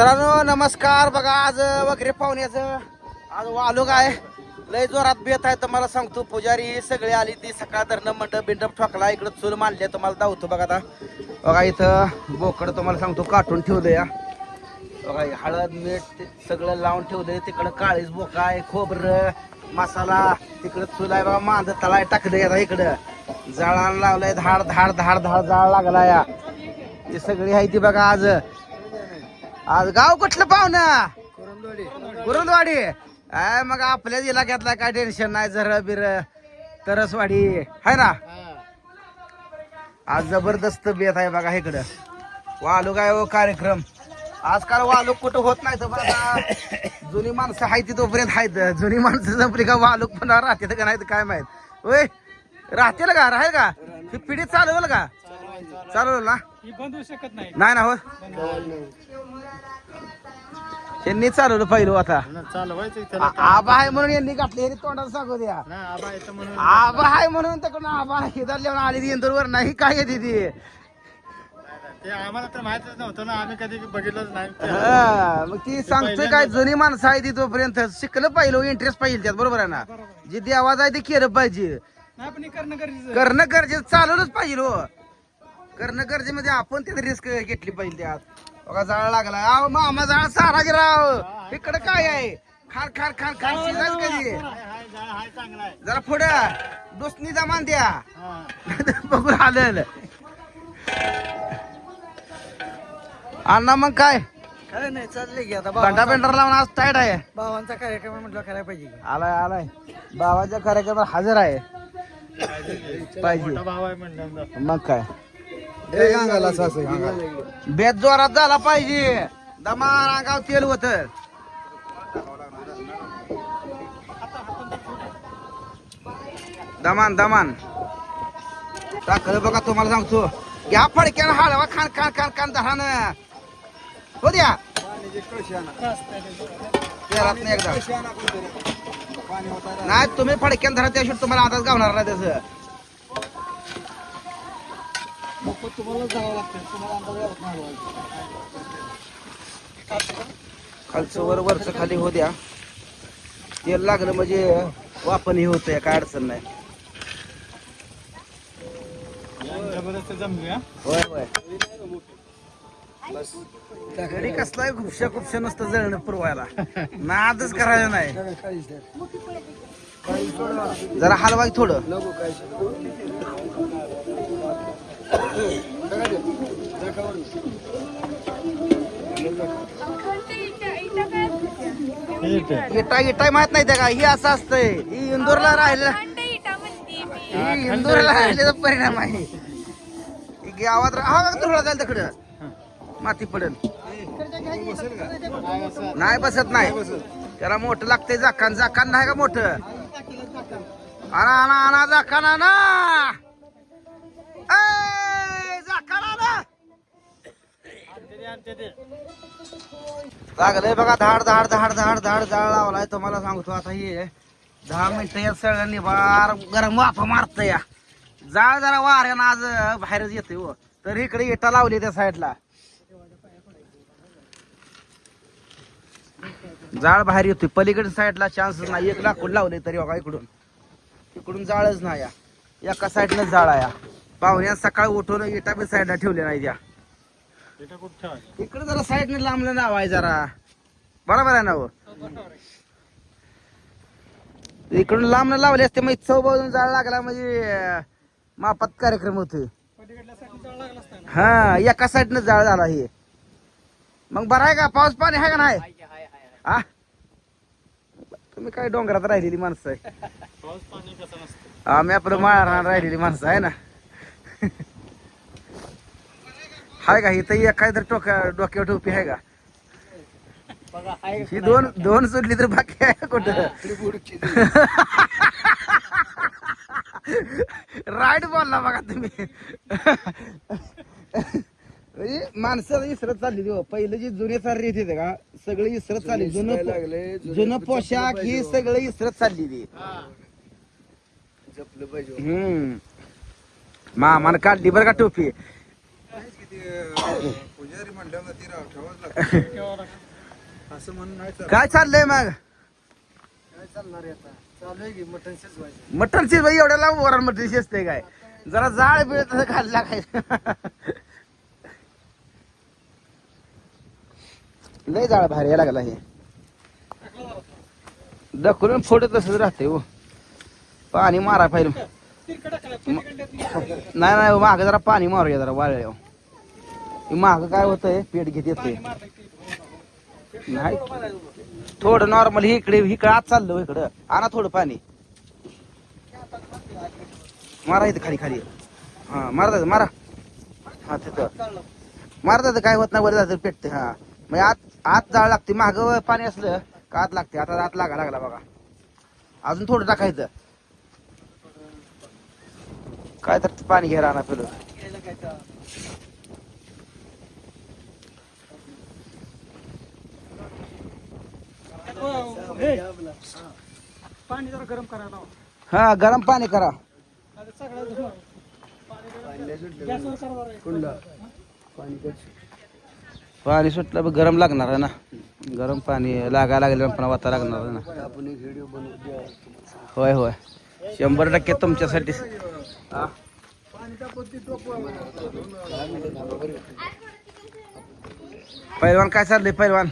मित्रांनो नमस्कार. बघा आज वगैरे पाहुण्याचं आज वालू काय लय जोरात बेत आहे तुम्हाला सांगतो. पुजारी सगळे आली ती सकाळ धरणं मंडप बिंडप ठोकला. इकडं चूल मांडले तुम्हाला दावतो बघा आता. बघा इथं बोकड तुम्हाला सांगतो काटून ठेवलं या बघा हळद मीठ सगळं लावून ठेवलं तिकडं काळीच बोका आहे खोबरं मसाला. तिकडं चूल आहे बघा मांद तलाय टाकलं आता इकडं. जाळाला लावलंय धाड धाड धाड धाड जाळ लागला या ती सगळी आहे ती बघा आज. आज गाव कुठलं पाहुणं? कुरुंदवाडी. आहे मग आपल्या इलाक्यातला काय टेन्शन नाही जर बिर तरसवाडी. आहे ना? आज जबरदस्त बेत आहे बघा इकडं. वालू काय हो कार्यक्रम. आजकाल वालूक कुठं होत नाही तर बघा जुनी माणसं आहे ती तोपर्यंत आहेत. जुनी माणसं जपली का वालूक पुन्हा राहते का नाही तर काय माहीत. होय? राहतील का? राहील का? ही पिढी चालवल का? चालवल ना. ही बंद होऊ शकत नाही. नाही ना हो यांनी चालवलं पहिलं आता. चालवायचं आ- आबा आहे म्हणून यांनी घातली हे तोंडाला सांगू द्या. आबा येतं म्हणून. आबा आहे म्हणून तर आबा हिदार आली इंदोरवर नाही काय येते ती ते आम्हाला तर माहितच नव्हतं ना आम्ही कधी बघितलंच नाही. हा, मग ती सांगतोय काय जुनी माणसं आहे ती तोपर्यंत. शिकलं पाहिजे इंटरेस्ट पाहिजे त्यात बरोबर आहे ना? जे देवाज आहे ते केलं पाहिजे. नाही पण हे करणं गरजेचं करणं गरजेचं चालवलंच पाहिजे हो. करणं गरजेमध्ये आपण तिथे रिस्क घेतली पाहिजे त्यात. बघा जाळ लागला अहो मामा जाळ सारा राव इकडं काय आहे? खार खार खार खार शिजायचं कधी? हाय हाय जाळ हाय चांगला आहे. जरा पुढं. दुसनी जमान द्या. बघून आलेल अण्णा मग काय? काय नाही चाललंय की आता घंटा पेंटर लावून आज टाईट आहे. भावांचा कार्यक्रम म्हटलं करायला पाहिजे आलाय आलाय. बाबाच्या कार्यक्रमात हजर आहे. पाहिजे. भाव आहे म्हणलं मग काय? बेत जोरात झाला पाहिजे. दमान अंगाव तेल होत. दमान दमान. टाकलं बघा तुम्हाला सांगतो. या फडक्यानं हळवा खान खान खान खान धरान हो द्या. तेलात नाही एकदा. नाही तुम्ही फडक्यान धरा त्याशिवाय तुम्हाला अंदाज गावणार नाही त्याचं. तुम्हाला जावं लागतं तुम्हाला अंदाज खालचं वर वरचं खाली हो द्या. तेल लागलं म्हणजे वापन हे होतंय काय अडचण नाही. जबरदस्त जमूया होय होय. घरी कसलाय खुपशा खुपशा नसतं जळणं पुरवायला. नादच करायचं नाही. जरा हलवा की थोडं इटा इटा माहीत नाही त्या का? ही असं असतंय. ही इंदोरला राहिलं. ही इंदोरला राहिलेला परिणाम आहे. गावात हा धुळा जाईल तिकडं. माती पडेल. नाही बसत नाही. त्याला मोठं लागतंय जाकान. जाकान नाही का मोठं? आणा आणा आणा जाकान आणा ए, जाकान आणा लागलंय बघा धाड धाड धाड धाड धाड जाळ लावलाय. तुम्हाला सांगतो आता हे दहा मिनिटं या सगळ्यांनी बार गरम वाफा मारत या. जाळ जरा वाऱ्यानं आज बाहेरच येते हो. तर इकडे इटा लावली त्या साईडला. जाळ बाहेर येतोय. पलीकडे साईडला चान्सच नाही. एक लाकूड लावले तरी बघा इकडून. इकडून जाळच नाही या. एका साईडनं जाळ या. पाहुण्या सकाळी उठून इटा बी साईडला ठेवले नाही त्या. इकडे जरा साईडने लांबलं नाव आहे जरा. बरोबर आहे ना हो? इकडून लांब लावले असते मग चौ बाजून जाळ लागला म्हणजे मापात कार्यक्रम होते हा एका साईडनं जाळ झाला हे. मग बरं आहे का? पाऊस पाणी आहे का नाही? हा तुम्ही काय डोंगरात राहिलेली माणसं आहे. पाऊस पाणी कसं नसतं. आम्ही आपलं माळरान राहिलेली माणसं आहे ना. हाय का? इथं एक काय तर टोक्या डोक्यावर टोपी आहे का? बघा हाय ही दोन दोन सुटली तर बाकी आहे कुठं? राईट बोलला बघा तुम्ही. म्हणजे माणसं इसरत चालली हो. पहिलं जी जुने सारी रीत येते का सगळी इसरत चालली. जुनं जुनं पोशाख ही सगळं इसरत चालली ती. जपलं पाहिजे हम्म. मामानं काढली बरं का टोपी. असं म्हणून नाही चालत. काय चाललंय मग? काय चालणार आहे आता? चालू आहे की मटन शिजवायचं. बाई एवढ्या लांब वरण मटण शिजते काय? जरा जाळ बिळ तसं खाल्ला काय? लय जाळ भारी यायला लागला हे. ढकलून फोड तसंच राहते हो. पाणी मारा पाहिजे नाही नाही माग जरा पाणी मारूया जरा वाळल्या माग काय होतंय? पेट घेत येते नाही. थोडं नॉर्मल इकडे इकडे आत चाललो हो इकडं. आणा थोडं पाणी. मारा इथं खाली खाली. हा मारा दादा मारा. हा तिथं. मारा दादा काय होत नाही वर जातं पेटते हा. म्हणजे आत आत जाळ लागते माग पाणी असलं का आत लागते आता आत लागा लागला बघा. अजून थोडं टाकायचं काय तर पाणी घ्या आणा पेलो पाणी जरा गरम करायला हा गरम पाणी करा. पाणी सुटलं बघ गरम लागणार आहे ना. गरम पाणी लागायला लागलं पण वाता लागणार आहे ना. होय होय. शंभर टक्के तुमच्यासाठी. हा? पैलवान काय चाललंय पैलवान?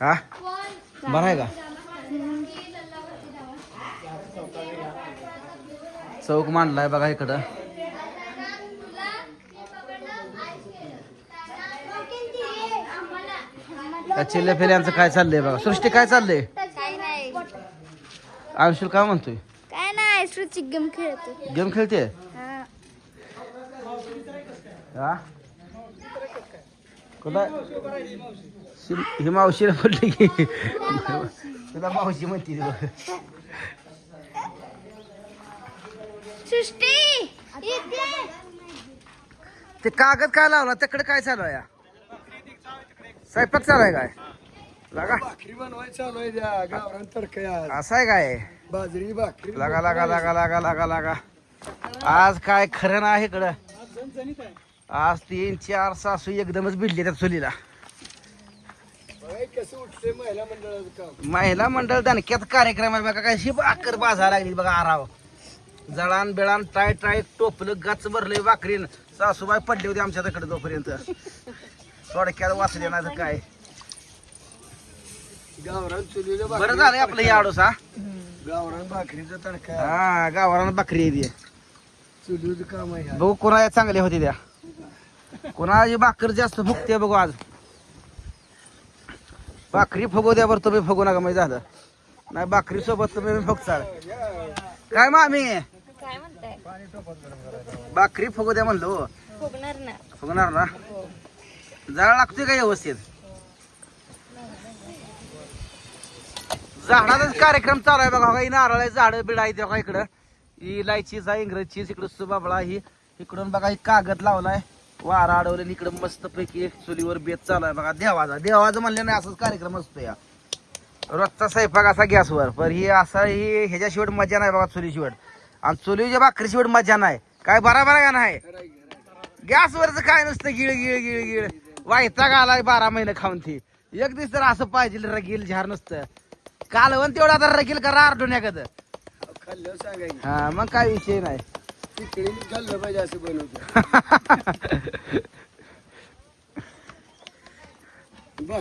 हा? बरं आहे का? चौक मांडलाय बघा इकडं. त्या चिल्ल्या फिल्यांचं काय चाललंय बघा? सृष्टी काय चाललंय? काय नाही अंशुल काय म्हणतोय? काय नाही श्रुची गेम खेळतो गेम खेळते हा. कुठं? ही मावशीला म्हटली की. तुला मावशी म्हणते ती. कागद काय लावला? तिकडे काय चालू आहे स्वयंपाक चालू आहे काय? लागा. भाकरी बनवायची चालू आहे त्या. गावरान तडका आज. असं आहे काय? बाजरी भाकरी लागा लागा लागा लागा लागा लागा. आज काय खरं नाही इकडं. आज आहे. आज तीन चार सासू एकदमच भिडली त्या चुलीला. महिला मंडळ दणक्यात कार्यक्रम आहे बघा काय शिब अक्कर बाजार लागली बघा आराव. जळान बिळान टाय टाय टोपलं गच भरले वाकरीन. सासूबाई पडली होती आमच्या तिकडे तोपर्यंत थोडक्यात वाचले नाही तर काय. गावरान बरं झालं आपलं हे आडोस हा? गावरान भाकरीचा तडका. हा गावाला बकरी आहे ती. चुलीचं काम आहे. बघू कोणा चांगली होती त्या. कोणाची भाकर जास्त फुगते बघू आज. भाकरी फुगू द्या बरं तुम्ही फुगू नका म्हणजे झालं. नाही भाकरी सोबत तुम्ही फुगचाल काय मामी? काय म्हणताय? भाकरी फुगू द्या म्हणलो. फुगणार ना. फुगणार ना? जाळ लागतोय का व्यवस्थित? झाडाचाच कार्यक्रम चालू आहे बघा ही नारळ झाड बिड आहे बघा इकडं. ही इलायचीच आहे इंग्रजची इकडं सुबाबळा ही. इकडून बघा ही कागद लावलाय. वारा अडवलं आणि इकडं मस्त पैकी चुलीवर बेत चालू आहे बघा. देवाचा देवाचं म्हणलं नाही असंच कार्यक्रम असतो या रोजचा स्वयंपाक असा गॅसवर पण ही असा ही ह्याच्या शेवट मजा नाही बघा चुली शेवट. आणि चुलीच्या भाकरी शेवट मजा नाही. काय बराबर आहे का नाही? गॅसवरच काय नसतं गिळ गिळ गिळ गिळ. वायताग आलाय बारा महिने खाऊन ती. एक दिवस तर असं पाहिजे रगील झार नसतं. कालवण तेवढा आता रगील करा खाल्लं सांगायचं. हा मग काय विषय नाही. तिकडे खाल्लं पाहिजे असं बनवतो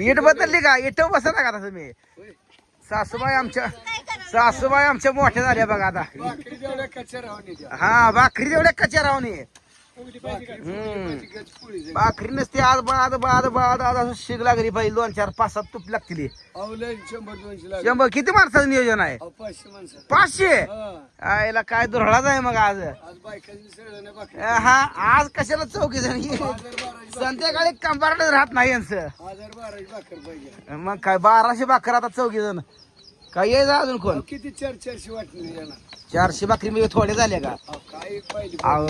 इट बदलली का? इट बसा ना का तुम्ही? सासूबाई आमच्या सासूबाई आमच्या मोठ्या झाल्या बघा आता. राहून हा भाकरी जेवढ्या कच्च्या रावणी भाकरी नसते आज बाद बाद बाद आज असं शिग लागली पाहिजे दोन चार पाच सात तुप लागतील. शंभर किती माणसाचं नियोजन आहे? पाचशे माणसं. पाचशे? हा. आयला काय दुरळाच आहे मग आज. हा आज कशाला चौकी जण? संध्याकाळी कंपार्ट राहत नाही यांचं. मग काय बाराशे भाकर आता चौकी जण. काय यायचं अजून कोण? किती चार चारशे वाटली यांना चारशे भाकरी मी थोडे झाले का?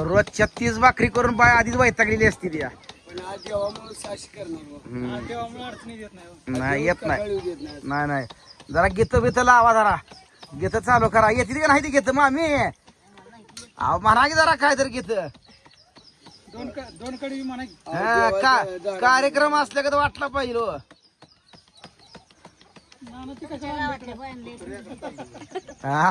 रोजच्या तीस भाकरी करून बाय आधीच वैतागलेली असती ती पण आज देवामुळे साशी करणार बुवा. देवामुळे अडचणी येत नाही हो. नाही येत नाही. नाही. नाही जरा गीत बित लावा जरा. गीत चालू करा. येते का नाही ती गीत मामी? अहो म्हणा की जरा काय तर गीत दोन दोन कडी म्हणा हा, का- कार्यक्रम असल्या का वाटला पाहिजे हो. हा?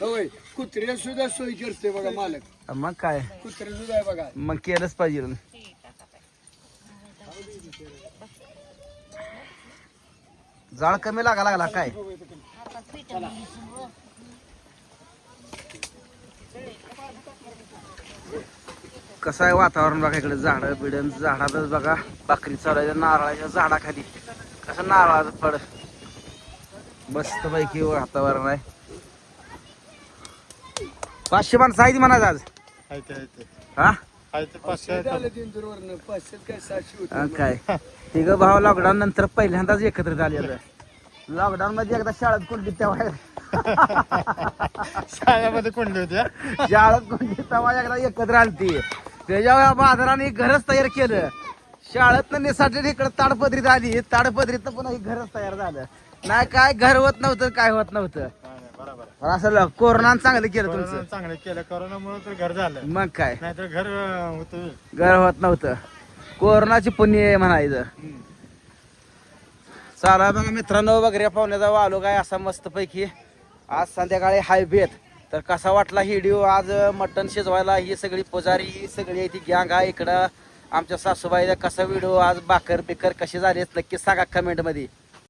होय कुत्र्या सुद्धा सोय करते बघा मालक. मग काय? कुत्रे सुद्धा आहे बघा. मग केलंच पाहिजे. जाळ कमी लागा लागला काय? कसं आहे वातावरण बघा इकडे? झाड बिडन झाडातच बघा. बाकरी चालायच्या नारळाच्या झाडाखाली. कसं नारळाचं फळ? मस्त पैकी वातावरण आहे. पाचशे माणसं आहे ती म्हणायचं आज. हा? झालं काय सहाशे हा, होते काय? तिघ भाव लॉकडाऊन नंतर पहिल्यांदाच एकत्र झालेलं लॉकडाऊन मध्ये एकदा शाळेत कोणती तेव्हा शाळेमध्ये कोंडली होती? शाळेत कोणती तेव्हा एकदा एकत्र आलती. त्याच्यावर बाजाराने घरच तयार केलं. शाळेत नेसाठी इकडे ताडपत्रीत आली. ताडपत्रीत पुन्हा एक घरच तयार झालं. नाही काय घर होत नव्हतं काय होत नव्हतं. बरोबर. पण असं कोरोनानं चांगलं केलं तुमचं. चांगलं केलं. कोरोनामुळे तर घर झालं. मग काय? नाहीतर घर होतं. घर होत नव्हतं. कोरोनाची पुण्य म्हणायचं चाला बघा मित्रांनो वगैरे पाहुण्याचा आलो काय असा मस्त पैकी आज संध्याकाळी हाय बेत तर कसा वाटला ही व्हिडिओ आज मटण शिजवायला ही सगळी पुजारी ही सगळी आहे ती गँग आहे इकडं. आमच्या सासूबाईला कसा व्हिडिओ आज बाकर बिकर कशी झाली? नक्की सांगा कमेंटमध्ये